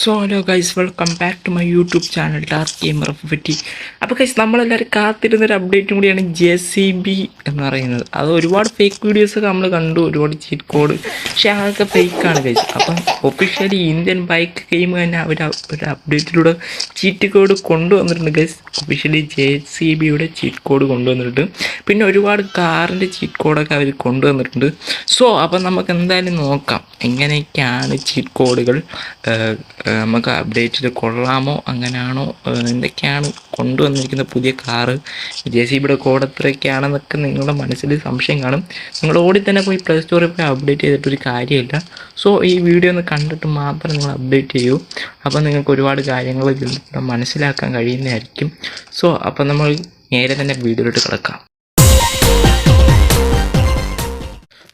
So hello guys welcome back to my YouTube channel dark gamer പറ്റി അപ്പോൾ guys നമ്മളെല്ലാവരും കാത്തിരുന്നൊരു അപ്ഡേറ്റും കൂടിയാണ് ജെ സി ബി എന്ന് പറയുന്നത്. അത് ഒരുപാട് ഫേക്ക് വീഡിയോസൊക്കെ നമ്മൾ കണ്ടു ഒരുപാട് ചീറ്റ് കോഡ് പക്ഷേ അതൊക്കെ ഫേക്കാണ് ഗൈസ് അപ്പം ഒഫീഷ്യലി ഇന്ത്യൻ ബൈക്ക് ഗെയിം തന്നെ അവർ ഒരു അപ്ഡേറ്റിലൂടെ ചീറ്റ് കോഡ് കൊണ്ടുവന്നിട്ടുണ്ട് ഗൈസ് ഒഫീഷ്യലി ജെ സി ബിയുടെ ചീറ്റ് കോഡ് കൊണ്ടുവന്നിട്ടുണ്ട്. പിന്നെ ഒരുപാട് കാറിന്റെ ചീറ്റ് കോഡൊക്കെ അവർ കൊണ്ടുവന്നിട്ടുണ്ട്. സോ അപ്പം നമുക്ക് എന്തായാലും നോക്കാം. എങ്ങനെയൊക്കെയാണ് ചീറ്റ് കോഡുകൾ നമുക്ക് അപ്ഡേറ്റിൽ കൊള്ളാമോ? അങ്ങനെയാണോ? എന്തൊക്കെയാണ് കൊണ്ടുവന്നിരിക്കുന്ന പുതിയ കാറ്? ജെ സി ബിയുടെ കോഡ് എത്രയൊക്കെയാണെന്നൊക്കെ നിങ്ങളുടെ മനസ്സിൽ സംശയം കാണും. നിങ്ങൾ ഓടി തന്നെ പോയി പ്ലേ സ്റ്റോറിൽ പോയി അപ്ഡേറ്റ് ചെയ്തിട്ടൊരു കാര്യമില്ല. സോ ഈ വീഡിയോ ഒന്ന് കണ്ടിട്ട് മാത്രം നിങ്ങൾ അപ്ഡേറ്റ് ചെയ്യൂ. അപ്പോൾ നിങ്ങൾക്ക് ഒരുപാട് കാര്യങ്ങൾ മനസ്സിലാക്കാൻ കഴിയുന്നതായിരിക്കും. സോ അപ്പോൾ നമ്മൾ നേരെ തന്നെ വീഡിയോയിലോട്ട് കിടക്കാം.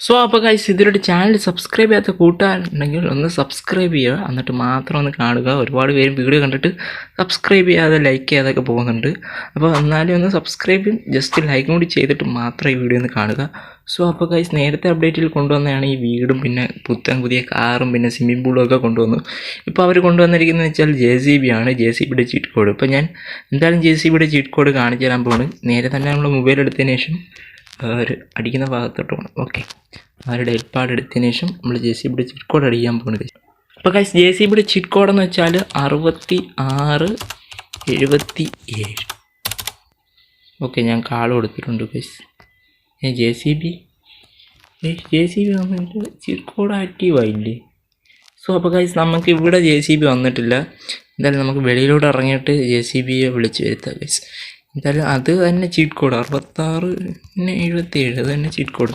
സോ അപ്പോൾ ഗൈസ് ഇതിലൊരു ചാനൽ സബ്സ്ക്രൈബ് ചെയ്യാത്ത കൂട്ടുകാരുണ്ടെങ്കിൽ ഒന്ന് സബ്സ്ക്രൈബ് ചെയ്യുക. എന്നിട്ട് മാത്രം ഒന്ന് കാണുക. ഒരുപാട് പേര് വീഡിയോ കണ്ടിട്ട് സബ്സ്ക്രൈബ് ചെയ്യാതെ ലൈക്ക് ചെയ്യാതൊക്കെ പോകുന്നുണ്ട്. അപ്പോൾ എന്നാലും ഒന്ന് സബ്സ്ക്രൈബ് ജസ്റ്റ് ലൈക്കും കൂടി ചെയ്തിട്ട് മാത്രം ഈ വീഡിയോ ഒന്ന് കാണുക. സോ അപ്പോൾ ഗൈസ് നേരത്തെ അപ്ഡേറ്റിൽ കൊണ്ടുവന്നതാണ് ഈ വീടും പിന്നെ പുത്തൻ പുതിയ കാറും പിന്നെ സ്വിമ്മിംഗ് പൂളും ഒക്കെ കൊണ്ടുവന്നു. ഇപ്പോൾ അവർ കൊണ്ടുവന്നിരിക്കുന്നത് വെച്ചാൽ ജെ സി ബി ആണ്. ജെ സി ബിയുടെ ചീറ്റ് കോഡ് ഇപ്പോൾ ഞാൻ എന്തായാലും ജെ സി ബിയുടെ ചീറ്റ് കോഡ് കാണിച്ചു തരാൻ പോണ്. നേരെ തന്നെ നമ്മൾ മൊബൈൽ എടുത്തതിന് ശേഷം ഒരു അടിക്കുന്ന ഭാഗത്തോട്ട് പോകണം ഓക്കെ അവരുടെ ഹെൽപ്പാട് എടുത്തതിന് ശേഷം നമ്മൾ ജെ സി ബിയുടെ ചിറ്റ് കോഡ് അടിക്കാൻ പോകുന്നത് അപ്പോൾ ഗൈസ് ജെ സി ബിയുടെ ചിറ്റ് കോഡ് എന്ന് വെച്ചാൽ അറുപത്തി ആറ് എഴുപത്തി ഏഴ് ഓക്കെ ഞാൻ കാൾ കൊടുത്തിട്ടുണ്ട് കൈസ് ഏ J C B J C B വന്നിട്ട് ചിറ്റ് കോഡ് ആക്റ്റീവ് ആയില്ലേ? സോ അപ്പോൾ കൈസ് നമുക്ക് ഇവിടെ ജെ സി ബി വന്നിട്ടില്ല. എന്തായാലും നമുക്ക് വെളിയിലൂടെ ഇറങ്ങിയിട്ട് ജെ സി ബിയെ വിളിച്ച് വരുത്താം ഗൈസ് എന്തായാലും അത് തന്നെ ചീറ്റ് കോഡ് അറുപത്താറ് പിന്നെ എഴുപത്തി ഏഴ് അത് തന്നെ ചീറ്റ് കോഡ്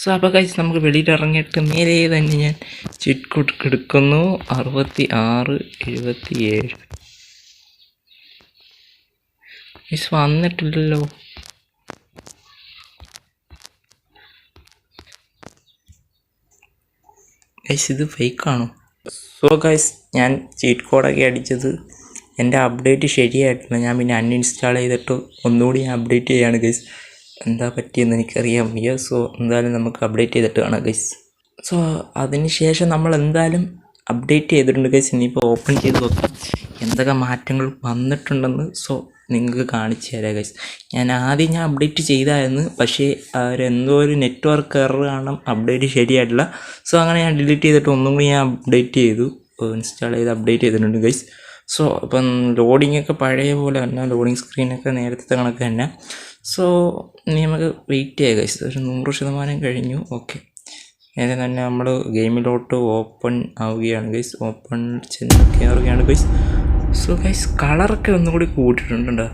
സോ അപ്പോൾ കഴിച്ച് നമുക്ക് വെളിയിൽ ഇറങ്ങിയിട്ട് നേരെ തന്നെ ഞാൻ ചീറ്റ് കോഡ് എടുക്കുന്നു. അറുപത്തി ആറ് എഴുപത്തി ഏഴ് മിസ് വന്നിട്ടില്ലല്ലോ. ഗൈസ് ഇത് ഫേക്കാണോ സോ ഗൈസ് ഞാൻ ചീറ്റ് കോഡൊക്കെ അടിച്ചത് എന്റെ അപ്ഡേറ്റ് ശരിയായിട്ടില്ല. ഞാൻ പിന്നെ അൺഇൻസ്റ്റാൾ ചെയ്തിട്ട് ഒന്നുകൂടി ഞാൻ അപ്ഡേറ്റ് ചെയ്യാണ് ഗൈസ് എന്താ പറ്റിയെന്ന് എനിക്കറിയാൻ വയ്യ സോ എന്തായാലും നമുക്ക് അപ്ഡേറ്റ് ചെയ്തിട്ട് കാണാം ഗൈസ് സോ അതിന് ശേഷം നമ്മൾ എന്തായാലും അപ്ഡേറ്റ് ചെയ്തിട്ടുണ്ട് ഗൈസ് ഇനിയിപ്പോൾ ഓപ്പൺ ചെയ്ത് നോക്കാം. എന്തൊക്കെ മാറ്റങ്ങൾ വന്നിട്ടുണ്ടെന്ന് സോ നിങ്ങൾക്ക് കാണിച്ചു തരാം ഗൈസ് ഞാൻ ആദ്യം ഞാൻ അപ്ഡേറ്റ് ചെയ്തായിരുന്നു. പക്ഷേ അവരെന്തോ ഒരു നെറ്റ്വർക്ക് എറർ കാരണം അപ്ഡേറ്റ് ശരിയായിട്ടില്ല. സോ അങ്ങനെ ഞാൻ ഡിലീറ്റ് ചെയ്തിട്ട് ഒന്നും കൂടി ഞാൻ അപ്ഡേറ്റ് ചെയ്തു. ഇൻസ്റ്റാൾ ചെയ്ത് അപ്ഡേറ്റ് ചെയ്തിട്ടുണ്ട് ഗൈസ് സോ അപ്പം ലോഡിങ്ങൊക്കെ പഴയ പോലെ തന്നെ ലോഡിങ് സ്ക്രീനൊക്കെ നേരത്തെ കണക്ക് തന്നെ. സോ ഇനി നമുക്ക് വെയിറ്റ് ചെയ്യാം ഗൈസ് ഒരു നൂറ് ശതമാനം കഴിഞ്ഞു. ഓക്കെ നേരെ തന്നെ നമ്മൾ ഗെയിമിലോട്ട് ഓപ്പൺ ആവുകയാണ് ഗൈസ് ഓപ്പൺ ചെന്ന് കയറുകയാണ് ഗൈസ് സോ ഗൈസ് കളറൊക്കെ ഒന്നുകൂടി കൂട്ടിയിട്ടുണ്ടോ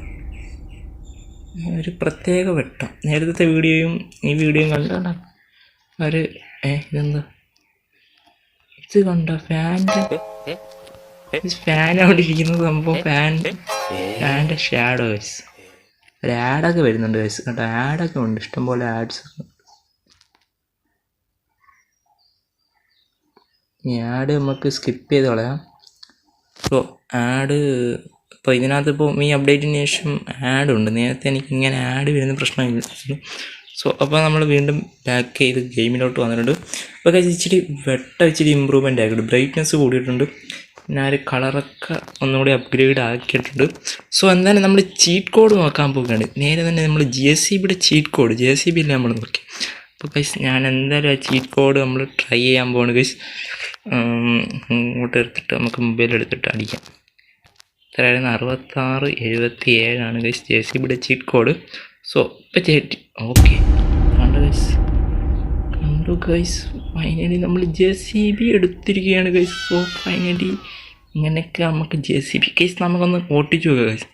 ഒരു പ്രത്യേക വെട്ടം. നേരത്തെ വീഡിയോയും ഈ വീഡിയോയും കണ്ടാണ് ഒരു ഏ ഇതെന്താ? ഇത് കണ്ട? ഫാന്റെ ഫാൻ അവിടെ ഇരിക്കുന്ന സംഭവം ഫാൻ ഫാന്റെ ഷാഡോ വൈസ് ഒരു ആഡൊക്കെ വരുന്നുണ്ട് വൈസ് കേട്ടോ ആഡൊക്കെ ഉണ്ട്. ഇഷ്ടംപോലെ ആഡ്സ് ഈ ആഡ് നമുക്ക് സ്കിപ്പ് ചെയ്ത് കളയാം. സോ ആഡ് ഇപ്പോൾ ഇതിനകത്ത് ഇപ്പോൾ ഈ അപ്ഡേറ്റിന് ശേഷം ആഡ് ഉണ്ട്. നേരത്തെ എനിക്ക് ഇങ്ങനെ ആഡ് വരുന്ന പ്രശ്നമില്ല. സോ അപ്പോൾ നമ്മൾ വീണ്ടും ബാക്ക് ചെയ്ത് ഗെയിമിലോട്ട് വന്നിട്ടുണ്ട്. അപ്പോൾ ഇച്ചിരി വെട്ടം ഇച്ചിരി ഇമ്പ്രൂവ്മെന്റ് ആയിട്ടുണ്ട്. ബ്രൈറ്റ്നസ് കൂടിയിട്ടുണ്ട്. ഞാൻ ഒരു കളറൊക്കെ ഒന്നുകൂടി അപ്ഗ്രേഡ് ആക്കിയിട്ടുണ്ട്. സോ എന്തായാലും നമ്മൾ ചീറ്റ് കോഡ് നോക്കാൻ പോകുകയാണ് നേരെ തന്നെ നമ്മൾ ജി എസ് സി ബിയുടെ ചീറ്റ് കോഡ് ജെ സി ബിയിൽ നമ്മൾ നോക്കി. അപ്പോൾ കൈസ് ഞാൻ എന്തായാലും ആ ചീറ്റ് കോഡ് നമ്മൾ ട്രൈ ചെയ്യാൻ പോവാണ് കൈസ് ഇങ്ങോട്ട് എടുത്തിട്ട് നമുക്ക് മൊബൈൽ എടുത്തിട്ട് അടിക്കാം. എത്രയായിരുന്നു അറുപത്താറ് എഴുപത്തി ഏഴാണ് കൈസ് ജെ സി ബിയുടെ ചീറ്റ് കോഡ് സോ ഇപ്പം ചേട്ടി ഓക്കെ കണ്ടു ഗൈസ് ഫൈനലി നമ്മൾ ജെ സി ബി എടുത്തിരിക്കുകയാണ് ഗൈസ് സോ ഫൈനലി ഇങ്ങനെയൊക്കെ നമുക്ക് ജെ സി ബി കേസ് നമുക്കൊന്ന് ഓട്ടിച്ചു നോക്കാം ഗൈസ്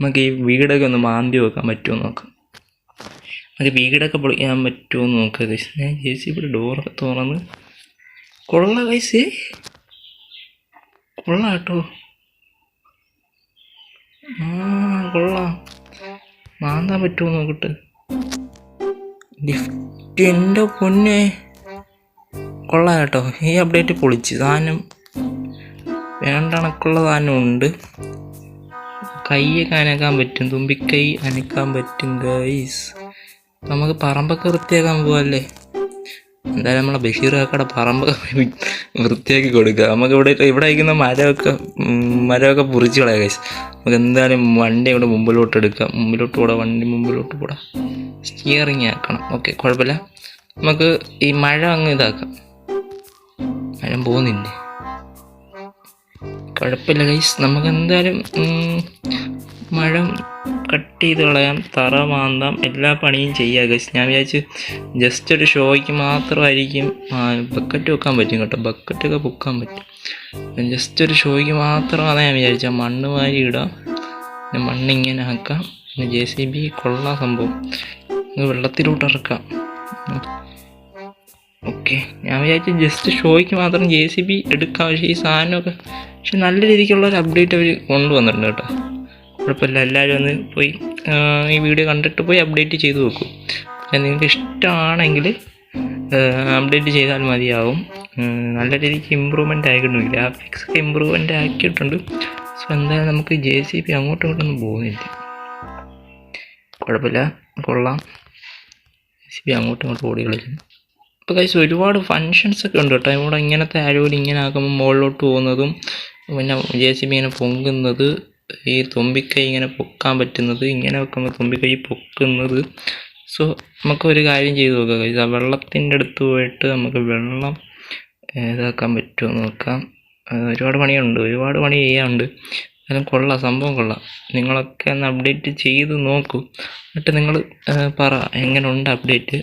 നമുക്ക് ഈ വീടൊക്കെ ഒന്ന് മാന്തി വെക്കാൻ പറ്റുമോ നോക്കാം. നമുക്ക് വീടൊക്കെ പൊളിക്കാൻ പറ്റുമോ എന്ന് നോക്കാം ഗൈസ് ഞാൻ ജെ സി ബിയുടെ ഡോറൊക്കെ തുറന്ന്. കൊള്ള ഗൈസ് കൊള്ളാം കേട്ടോ. ആ കൊള്ളാം. മാന്താൻ പറ്റുമോ നോക്കട്ടെ. ലിഫ്റ്റ് എന്റെ പൊന്നെ. കൊള്ളാം കേട്ടോ. ഈ അപ്ഡേറ്റ് പൊളിച്ച്. സാധനം വേണ്ട കണക്കുള്ള സാധനം ഉണ്ട്. കൈയൊക്കെ അനക്കാൻ പറ്റും. തുമ്പിക്കൈ അനക്കാൻ പറ്റും ഗൈസ് നമുക്ക് പറമ്പൊക്കെ വൃത്തിയാക്കാൻ പോവല്ലേ? എന്തായാലും നമ്മളെ ബഷീർ കാക്കയുടെ പറമ്പ് വൃത്തിയാക്കി കൊടുക്കുക. നമുക്ക് ഇവിടെ ഇവിടെ അയക്കുന്ന മരമൊക്കെ മരമൊക്കെ മുറിച്ച് കളയാം guys. നമുക്ക് എന്തായാലും വണ്ടി ഇവിടെ മുമ്പിലോട്ട് എടുക്കാം. മുമ്പിലോട്ട് കൂടെ വണ്ടി മുമ്പിലോട്ട് കൂടെ സ്റ്റിയറിങ് ആക്കണം. ഓക്കെ കുഴപ്പമില്ല. നമുക്ക് ഈ മഴ അങ്ങ് ഇതാക്കാം. മഴ പോകുന്നില്ലേ? കുഴപ്പമില്ല ഗൈസ് നമുക്ക് എന്തായാലും മഴ കട്ട് ചെയ്ത് കളയാം തറ മാന്താം എല്ലാ പണിയും ചെയ്യാം ഗസ് ഞാൻ വിചാരിച്ച് ജസ്റ്റ് ഒരു ഷോയ്ക്ക് മാത്രമായിരിക്കും ബക്കറ്റ് വെക്കാൻ പറ്റും കേട്ടോ. ബക്കറ്റൊക്കെ പൊക്കാൻ പറ്റും. ജസ്റ്റ് ഒരു ഷോയ്ക്ക് മാത്രമാണ് ഞാൻ വിചാരിച്ച. മണ്ണ് വാരി ഇടാം. പിന്നെ മണ്ണ് ഇങ്ങനെ ആക്കാം. പിന്നെ ജെ സി ബി കൊള്ളാം സംഭവം. വെള്ളത്തിലോട്ട് ഇറക്കാം. ഓക്കെ ഞാൻ വിചാരിച്ചു ജസ്റ്റ് ഷോയ്ക്ക് മാത്രം ജെ സി ബി എടുക്കാം. പക്ഷേ ഈ സാധനമൊക്കെ പക്ഷെ നല്ല രീതിക്കുള്ള ഒരു അപ്ഡേറ്റ് അവർ കൊണ്ടുവന്നിട്ടുണ്ട് കേട്ടോ. കുഴപ്പമില്ല. എല്ലാവരും ഒന്ന് പോയി ഈ വീഡിയോ കണ്ടിട്ട് പോയി അപ്ഡേറ്റ് ചെയ്ത് നോക്കൂ പിന്നെ നിങ്ങൾക്ക് ഇഷ്ടമാണെങ്കിൽ അപ്ഡേറ്റ് ചെയ്താൽ മതിയാവും. നല്ല രീതിക്ക് ഇമ്പ്രൂവ്മെന്റ് ആയിട്ടുണ്ട്. ഗ്രാഫിക്സ് ഒക്കെ ഇമ്പ്രൂവ്മെന്റ് ആക്കിയിട്ടുണ്ട്. സോ എന്തായാലും നമുക്ക് ജെ സി പി അങ്ങോട്ടും ഇങ്ങോട്ടൊന്നും പോകുന്നില്ല. കുഴപ്പമില്ല. കൊള്ളാം. ജെ സി പി അങ്ങോട്ടും ഇങ്ങോട്ടും ഓടി കളിക്കുന്നു. ഇപ്പോൾ കഴിച്ച് ഒരുപാട് ഫങ്ഷൻസ് ഒക്കെ ഉണ്ട് കേട്ടോ. ഇവിടെ ഇങ്ങനത്തെ ആരോടും ഇങ്ങനെ ആക്കുമ്പോൾ മുകളിലോട്ട് പോകുന്നതും പിന്നെ ജെ സി ബി ഇങ്ങനെ പൊങ്ങുന്നത് ഈ തുമ്പിക്കൈ ഇങ്ങനെ പൊക്കാൻ പറ്റുന്നത് ഇങ്ങനെ വെക്കുമ്പോൾ തുമ്പിക്കൈ പൊക്കുന്നത്. സോ നമുക്ക് ഒരു കാര്യം ചെയ്ത് നോക്കാം കഴിച്ച് ആ വെള്ളത്തിന്റെ അടുത്ത് പോയിട്ട് നമുക്ക് വെള്ളം ഇതാക്കാൻ പറ്റുമോ നോക്കാം. ഒരുപാട് പണിയുണ്ട് ഒരുപാട് പണി ചെയ്യാനുണ്ട്. എന്നാലും കൊള്ളാം സംഭവം കൊള്ളാം. നിങ്ങളൊക്കെ ഒന്ന് അപ്ഡേറ്റ് ചെയ്ത് നോക്കൂ. എന്നിട്ട് നിങ്ങൾ പറ എങ്ങനെ ഉണ്ട് അപ്ഡേറ്റ്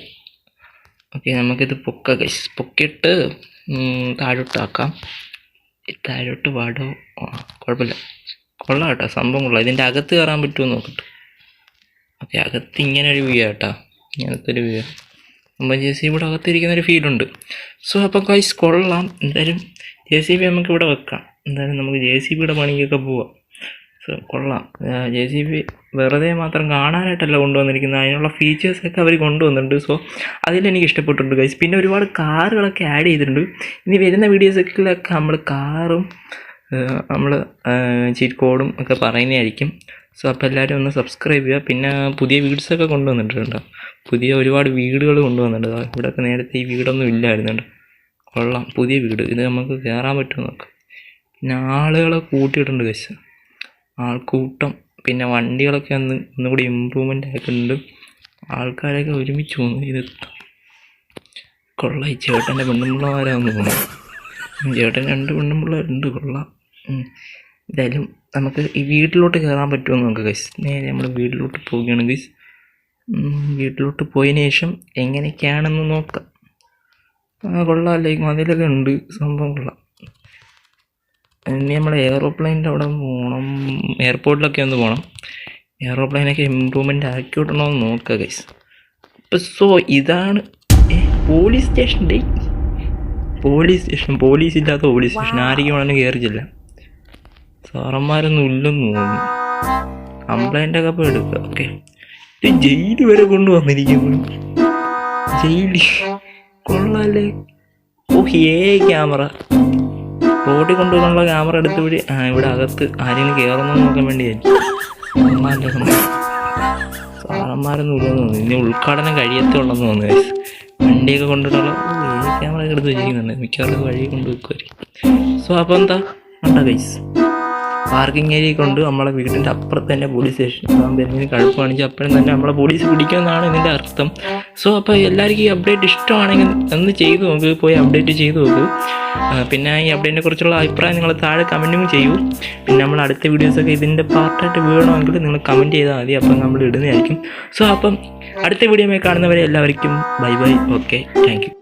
ഓക്കെ നമുക്കിത് പൊക്ക പൊക്കിയിട്ട് താഴോട്ടാക്കാം താഴോട്ട് പാടോ? കുഴപ്പമില്ല. കൊള്ളാം കേട്ടോ സംഭവം കൊള്ളാം. ഇതിന്റെ അകത്ത് കയറാൻ പറ്റുമോ നോക്കട്ടെ. ഓക്കെ അകത്ത് ഇങ്ങനെ ഒരു വ്യൂ കേട്ടോ ഇങ്ങനത്തെ ഒരു വ്യൂ നമ്മൾ ജെ സി ഇവിടെ അകത്തിരിക്കുന്ന ഒരു ഫീലുണ്ട് സോ അപ്പോൾ കൈസ് കൊള്ളാം. എന്തായാലും ജെ സി ബി നമുക്ക് ഇവിടെ വെക്കാം. എന്തായാലും നമുക്ക് ജെ സി ബിയുടെ പണിക്കൊക്കെ പോവാം. സോ കൊള്ളാം. ജെ സി ബി വെറുതെ മാത്രം കാണാനായിട്ടല്ല കൊണ്ടുവന്നിരിക്കുന്നത്. അതിനുള്ള ഫീച്ചേഴ്സൊക്കെ അവർ കൊണ്ടുവന്നിട്ടുണ്ട്. സോ അതിലെനിക്ക് ഇഷ്ടപ്പെട്ടിട്ടുണ്ട് ഗൈസ് പിന്നെ ഒരുപാട് കാറുകളൊക്കെ ആഡ് ചെയ്തിട്ടുണ്ട്. ഇനി വരുന്ന വീഡിയോസൊക്കെ നമ്മൾ കാറും നമ്മൾ ചീറ്റ് കോഡും ഒക്കെ പറയുന്നതായിരിക്കും. സോ അപ്പോൾ എല്ലാവരും ഒന്ന് സബ്സ്ക്രൈബ് ചെയ്യുക. പിന്നെ പുതിയ വീഡ്സൊക്കെ കൊണ്ടുവന്നിട്ടുണ്ട് പുതിയ ഒരുപാട് വീടുകൾ കൊണ്ടുവന്നിട്ടുണ്ട്. ഇവിടെയൊക്കെ നേരത്തെ ഈ വീടൊന്നും ഇല്ലായിരുന്നുണ്ട് കൊള്ളാം. പുതിയ വീട്. ഇത് നമുക്ക് കയറാൻ പറ്റും നോക്കാം. പിന്നെ ആളുകളെ കൂട്ടിയിട്ടുണ്ട് കശ് ആൾക്കൂട്ടം. പിന്നെ വണ്ടികളൊക്കെ ഒന്ന് ഒന്നുകൂടി ഇമ്പ്രൂവ്മെന്റ് ആയിട്ടുണ്ട്. ആൾക്കാരൊക്കെ ഒരുമിച്ച് പോകുന്നു ഇത് കൊള്ളാം. ഈ ചേട്ടന്റെ പെണ്ണുമ്പിള്ളമാരാന്ന് തോന്നുന്നു. ചേട്ടൻ രണ്ട് പെണ്ണുമ്പിള്ളേരുണ്ട്. കൊള്ളാം. എന്തായാലും നമുക്ക് ഈ വീട്ടിലോട്ട് കയറാൻ പറ്റുമോ നമുക്ക് നോക്കാം ഗൈസ് നേരെ നമ്മൾ വീട്ടിലോട്ട് പോവുകയാണ് ഗൈസ് വീട്ടിലോട്ട് പോയതിന് ശേഷം എങ്ങനെയൊക്കെയാണെന്ന് നോക്കാം. ആ കൊള്ളാമല്ലേ മതിലൊക്കെ ഉണ്ട്. സംഭവം കൊള്ളാം. ഇനി നമ്മൾ എയറോപ്ലെയിനിന്റെ അവിടെ പോകണം എയർപോർട്ടിലൊക്കെ ഒന്ന് പോകണം എയറോപ്ലെയിനൊക്കെ ഇമ്പ്രൂവ്മെന്റ് ആക്കി വിടണമെന്ന് നോക്കുക ഗൈസ് അപ്പം സോ ഇതാണ് പോലീസ് സ്റ്റേഷൻ ഡേ പോലീസ് സ്റ്റേഷൻ പോലീസ് ഇല്ലാത്ത പോലീസ് സ്റ്റേഷൻ ആരെയും വേണമെങ്കിൽ കയറിച്ചില്ല സാറന്മാരൊന്നും ഇല്ലെന്ന് തോന്നുന്നു. കംപ്ലൈന്റ് ഒക്കെ ഇപ്പോൾ എടുക്കുക. ഓക്കെ ജയിൽ വരെ കൊണ്ടുവന്നിരിക്കുന്നു. ജയിൽ കൊള്ളാല്ലേ ഓ ഏ ക്യാമറ. റോഡിൽ കൊണ്ടുവന്നുള്ള ക്യാമറ എടുത്ത് ആ ഇവിടെ അകത്ത് ആരെങ്കിലും കയറുന്നു നോക്കാൻ സംഭവം സാറന്മാരൊന്നും ഇല്ലെന്ന് തോന്നുന്നു. ഇനി ഉദ്ഘാടനം കഴിയത്തേ ഉള്ളെന്ന് തോന്നുന്നു. വണ്ടിയൊക്കെ കൊണ്ടിട്ടുള്ള ക്യാമറ എടുത്ത് വെച്ചിരിക്കുന്നുണ്ട്. മിക്കവാറും വഴി കൊണ്ടുപോയി സോ അപ്പോൾ എന്താ? ഉണ്ടാ ഗൈസ് പാർക്കിംഗ് ഏരിയ കൊണ്ട് നമ്മളെ വീടിന്റെ അപ്പുറത്ത് തന്നെ പോലീസ് സ്റ്റേഷൻ അതാകുമ്പോൾ എന്തെങ്കിലും കഴുപ്പ് കാണിച്ചാൽ അപ്പോഴും തന്നെ നമ്മളെ പോലീസ് പിടിക്കുമെന്നാണ് ഇതിന്റെ അർത്ഥം. സോ അപ്പോൾ എല്ലാവർക്കും ഈ അപ്ഡേറ്റ് ഇഷ്ടമാണെങ്കിൽ ഒന്ന് ചെയ്തു നോക്ക് പോയി അപ്ഡേറ്റ് ചെയ്തു നോക്ക്. പിന്നെ ഈ അപ്ഡേറ്റിനെ കുറിച്ചുള്ള അഭിപ്രായം നിങ്ങൾ താഴെ കമന്റും ചെയ്യൂ. പിന്നെ നമ്മൾ അടുത്ത വീഡിയോസൊക്കെ ഇതിന്റെ പാർട്ടായിട്ട് വീണമെങ്കിൽ നിങ്ങൾ കമന്റ് ചെയ്താൽ മതി അപ്പം നമ്മൾ ഇടുന്നതായിരിക്കും. സോ അപ്പം അടുത്ത വീഡിയോ കാണുന്നവരെ എല്ലാവർക്കും ബൈ ബൈ ഓക്കെ താങ്ക്